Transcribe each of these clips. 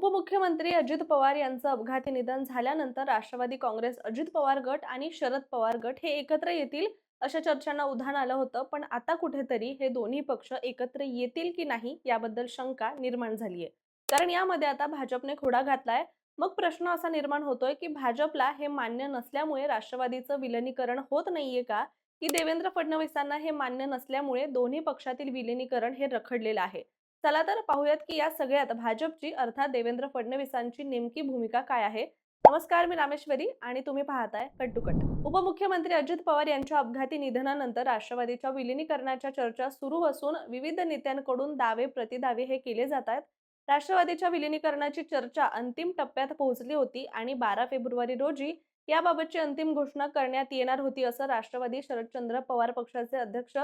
उपमुख्यमंत्री अजित पवार यांचं अपघाती निधन झाल्यानंतर राष्ट्रवादी काँग्रेस अजित पवार गट आणि शरद पवार गट हे एकत्र येतील अशा चर्चांना उधाण आलं होतं पण आता कुठेतरी हे दोन्ही पक्ष एकत्र येतील की नाही याबद्दल शंका निर्माण झालीय. कारण यामध्ये आता भाजपने खोडा घातलाय. मग प्रश्न असा निर्माण होतोय की भाजपला हे मान्य नसल्यामुळे राष्ट्रवादीचं विलनीकरण होत नाहीये का? की देवेंद्र फडणवीसांना हे मान्य नसल्यामुळे दोन्ही पक्षातील विलिनीकरण हे रखडलेलं आहे? चला तर पाहूयात की या सगळ्यात भाजपची अर्थात देवेंद्र फडणवीसांची नेमकी भूमिका काय आहे. नमस्कार मी रामेश्वरी आणि तुम्ही पाहताय कट टू कट. उपमुख्यमंत्री अजित पवार यांच्या अपघाती निधनानंतर राष्ट्रवादीच्या विलिनीकरणाच्या चर्चा सुरू असून विविध नेत्यांकडून दावे प्रतिदावे हे केले जात आहेत राष्ट्रवादीच्या विलिनीकरणाची चर्चा अंतिम टप्प्यात पोहोचली होती आणि बारा फेब्रुवारी रोजी याबाबतची अंतिम घोषणा करण्यात येणार होती असं राष्ट्रवादी शरदचंद्र पवार पक्षाचे अध्यक्ष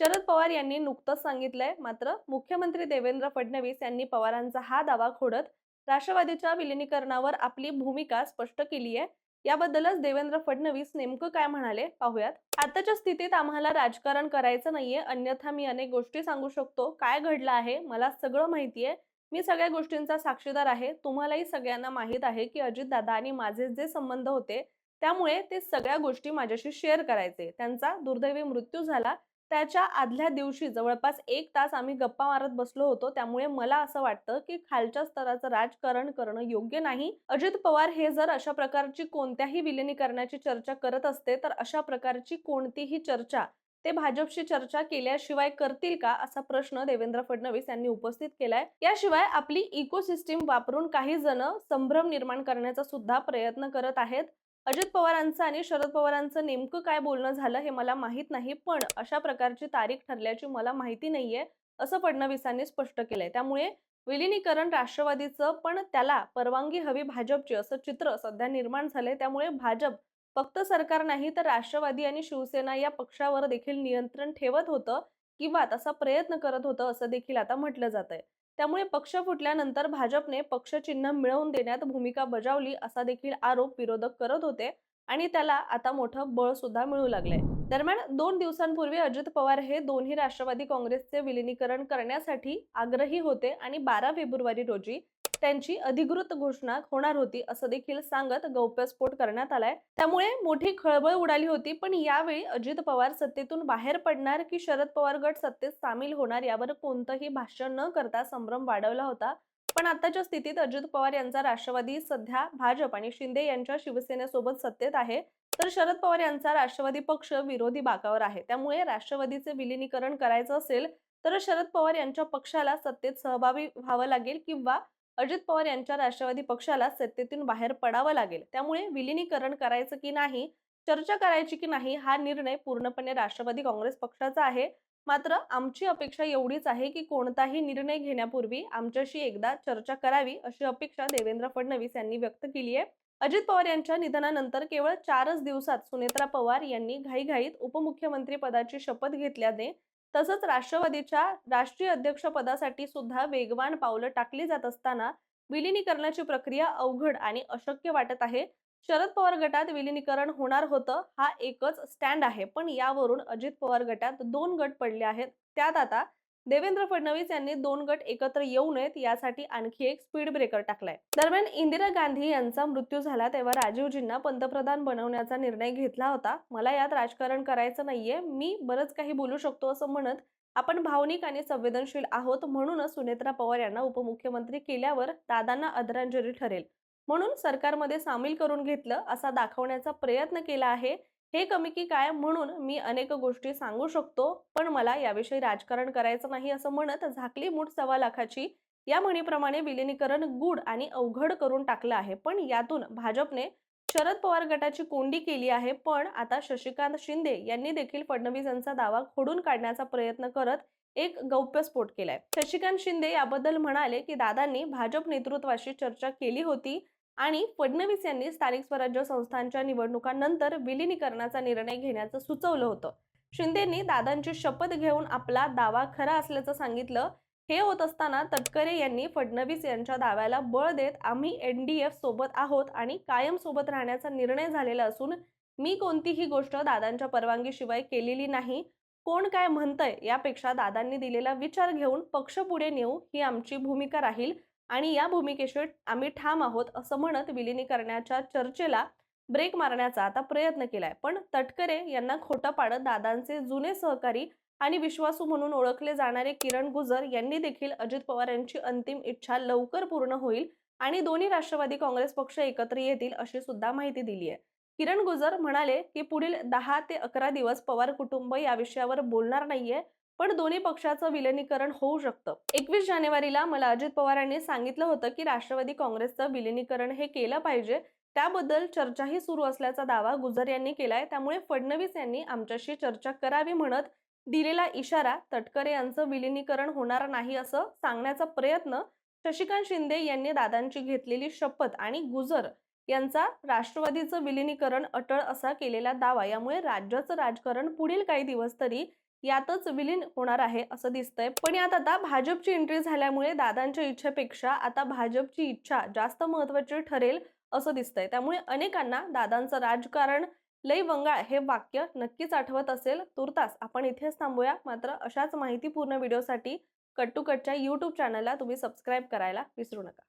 शरद पवार यांनी नुकतंच सांगितलंय मात्र मुख्यमंत्री देवेंद्र फडणवीस यांनी पवारांचा हा दावा खोडत राष्ट्रवादीच्या विलिनीकरणावर आपली भूमिका स्पष्ट केली आहे. याबद्दलच देवेंद्र फडणवीस नेमकं काय म्हणाले पाहूयात. आताच्या स्थितीत आम्हाला राजकारण करायचं नाहीये अन्यथा मी अनेक गोष्टी सांगू शकतो. काय घडलं आहे? मला सगळं माहितीये मी सगळ्या गोष्टींचा साक्षीदार आहे. तुम्हालाही सगळ्यांना माहीत आहे की अजितदादा आणि माझे जे संबंध होते त्यामुळे ते सगळ्या गोष्टी माझ्याशी शेअर करायचे. त्यांचा दुर्दैवी मृत्यू झाला. त्याच्या आदल्या दिवशी जवळपास एक तास आम्ही गप्पा मारत बसलो होतो. त्यामुळे मला असं वाटतं की खालच्या स्तराचं राजकारण करणं योग्य नाही. अजित पवार हे जर अशा प्रकारची कोणत्याही विलिनीकरणाची चर्चा करत असते तर अशा प्रकारची कोणतीही चर्चा ते भाजपशी चर्चा केल्याशिवाय करतील का असा प्रश्न देवेंद्र फडणवीस यांनी उपस्थित केलाय. याशिवाय आपली इकोसिस्टीम वापरून काही जण संभ्रम निर्माण करण्याचा सुद्धा प्रयत्न करत आहेत. अजित पवारांचं आणि शरद पवारांचं नेमकं काय बोलणं झालं हे मला माहीत नाही पण अशा प्रकारची तारीख ठरल्याची मला माहिती नाहीये असं फडणवीसांनी स्पष्ट केलंय. त्यामुळे विलिनीकरण राष्ट्रवादीचं पण त्याला परवानगी हवी भाजपची असं चित्र सध्या निर्माण झालंय. त्यामुळे भाजप फक्त सरकार नाही तर राष्ट्रवादी आणि शिवसेना या पक्षावर देखील नियंत्रण ठेवत होतं किंवा तसा प्रयत्न करत होतं असं देखील आता म्हटलं जात आहे त्यामुळे पक्ष फुटल्यानंतर भाजपने पक्षचिन्ह मिळवून देण्यात भूमिका बजावली असा देखील आरोप विरोधक करत होते आणि त्याला आता मोठं बळ सुद्धा मिळू लागलंय. दरम्यान दोन दिवसांपूर्वी अजित पवार हे दोन्ही राष्ट्रवादी काँग्रेसचे विलिनीकरण करण्यासाठी आग्रही होते आणि बारा फेब्रुवारी रोजी त्यांची अधिकृत घोषणा होणार होती असं देखील सांगत गौप्यस्फोट करण्यात आलाय. त्यामुळे मोठी खळबळ उडाली होती पण यावेळी अजित पवार सत्तेतून बाहेर पडणार की शरद पवार गट सत्तेत सामील होणार यावर कोणतंही भाष्य न करता संभ्रम वाढवला होता. पण आताच्या स्थितीत अजित पवार यांचा राष्ट्रवादी सध्या भाजप आणि शिंदे यांच्या शिवसेनेसोबत सत्तेत आहे. तर शरद पवार यांचा राष्ट्रवादी पक्ष विरोधी बाकावर आहे. त्यामुळे राष्ट्रवादीचे विलिनीकरण करायचं असेल तर शरद पवार यांच्या पक्षाला सत्तेत सहभागी व्हावं लागेल किंवा अजित पवार यांच्या राष्ट्रवादी पक्षाला सत्तेतून बाहेर पडावं लागेल. त्यामुळे विलिनीकरण करायचं की नाही चर्चा करायची की नाही हा निर्णय पूर्णपणे राष्ट्रवादी काँग्रेस पक्षाचा आहे. मात्र आमची अपेक्षा एवढीच आहे की कोणताही निर्णय घेण्यापूर्वी आमच्याशी एकदा चर्चा करावी अशी अपेक्षा देवेंद्र फडणवीस यांनी व्यक्त केली आहे. अजित पवार यांच्या निधनानंतर केवळ चारच दिवसात सुनेत्रा पवार यांनी घाईघाईत उपमुख्यमंत्री पदाची शपथ घेतल्याने तसंच राष्ट्रवादीच्या राष्ट्रीय अध्यक्षपदासाठी सुद्धा वेगवान पावलं टाकली जात असताना विलिनीकरणाची प्रक्रिया अवघड आणि अशक्य वाटत आहे. शरद पवार गटात विलिनीकरण होणार होतं हा एकच स्टँड आहे. पण यावरून अजित पवार गटात दोन गट पडले आहेत. त्यात आता देवेंद्र फडणवीस यांनी दोन गट एकत्र येऊ नयेत यासाठी आणखी एक स्पीड ब्रेकर टाकलाय. दरम्यान इंदिरा गांधी यांचा मृत्यू झाला तेव्हा राजीवजींना पंतप्रधान बनवण्याचा निर्णय घेतला होता. मला यात राजकारण करायचं नाहीये मी बरंच काही बोलू शकतो असं म्हणत आपण भावनिक आणि संवेदनशील आहोत म्हणूनच सुनेत्रा पवार यांना उपमुख्यमंत्री केल्यावर दादांना आदरांजली ठरेल. म्हणून सरकारमध्ये सामील करून घेतलं असा दाखवण्याचा प्रयत्न केला आहे. हे कमी की काय म्हणून मी अनेक गोष्टी सांगू शकतो पण मला याविषयी राजकारण करायचं नाही असं म्हणत झाकली मूठ सव्वा लाखाची या म्हणीप्रमाणे विलिनीकरण गुड आणि अवघड करून टाकलं आहे. पण यातून भाजपने शरद पवार गटाची कोंडी केली आहे पण आता शशिकांत शिंदे यांनी देखील फडणवीस यांचा दावा खोडून काढण्याचा प्रयत्न करत एक गौप्यस्फोट केलाय. शशिकांत शिंदे याबद्दल म्हणाले की दादांनी भाजप नेतृत्वाशी चर्चा केली होती आणि फडणवीस यांनी स्थानिक स्वराज्य संस्थांच्या निवडणुकांनंतर विलिनीकरणाचा निर्णय घेण्याचं सुचवलं होतं. शिंदेंनी दादांची शपथ घेऊन आपला दावा खरा असल्याचं सांगितलं. हे होत असताना तटकरे यांनी फडणवीस यांच्या दाव्याला बळ देत आम्ही एन डी एफ सोबत आहोत आणि कायम सोबत राहण्याचा निर्णय झालेला असून मी कोणतीही गोष्ट दादांच्या परवानगीशिवाय केलेली नाही. कोण काय म्हणतंय यापेक्षा दादांनी दिलेला विचार घेऊन पक्ष पुढे नेऊ ही आमची भूमिका राहील. आणि या भूमिकेशी आम्ही ठाम आहोत असं म्हणत विलिनीकरणाच्या चर्चेला ब्रेक मारण्याचा आता प्रयत्न केलाय. पण तटकरे यांना खोटं पाडत दादांचे जुने सहकारी आणि विश्वासू म्हणून ओळखले जाणारे किरण गुजर यांनी देखील अजित पवार यांची अंतिम इच्छा लवकर पूर्ण होईल आणि दोन्ही राष्ट्रवादी काँग्रेस पक्ष एकत्र येतील अशी सुद्धा माहिती दिली आहे किरण गुजर म्हणाले की पुढील दहा ते अकरा दिवस पवार कुटुंब या विषयावर बोलणार नाहीये. पण दोन्ही पक्षाचं विलिनीकरण होऊ शकतं. एकवीस जानेवारीला मला अजित पवारांनी सांगितलं होतं की राष्ट्रवादी काँग्रेसचं विलिनीकरण हे केलं पाहिजे. त्याबद्दल चर्चाही सुरू असल्याचा दावा गुजर यांनी केलाय. त्यामुळे फडणवीस यांनी आमच्याशी चर्चा करावी म्हणत दिलेला इशारा तटकरे यांचं विलिनीकरण होणार नाही असं सांगण्याचा प्रयत्न शशिकांत शिंदे यांनी दादांची घेतलेली शपथ आणि गुजर यांचा राष्ट्रवादीचं विलिनीकरण अटळ असा केलेला दावा. यामुळे राज्याचं राजकारण पुढील काही दिवस तरी यातच विलीन होणार आहे असं दिसतंय. पण यात आता भाजपची एंट्री झाल्यामुळे दादांच्या इच्छेपेक्षा आता भाजपची इच्छा जास्त महत्वाची ठरेल असं दिसतंय. त्यामुळे अनेकांना दादांचं राजकारण लय वंगाळ हे वाक्य नक्कीच आठवत असेल. तुर्तास आपण इथेच थांबूया. मात्र अशाच माहितीपूर्ण व्हिडिओसाठी कट कटच्या यूट्यूब चॅनलला तुम्ही सबस्क्राईब करायला विसरू नका.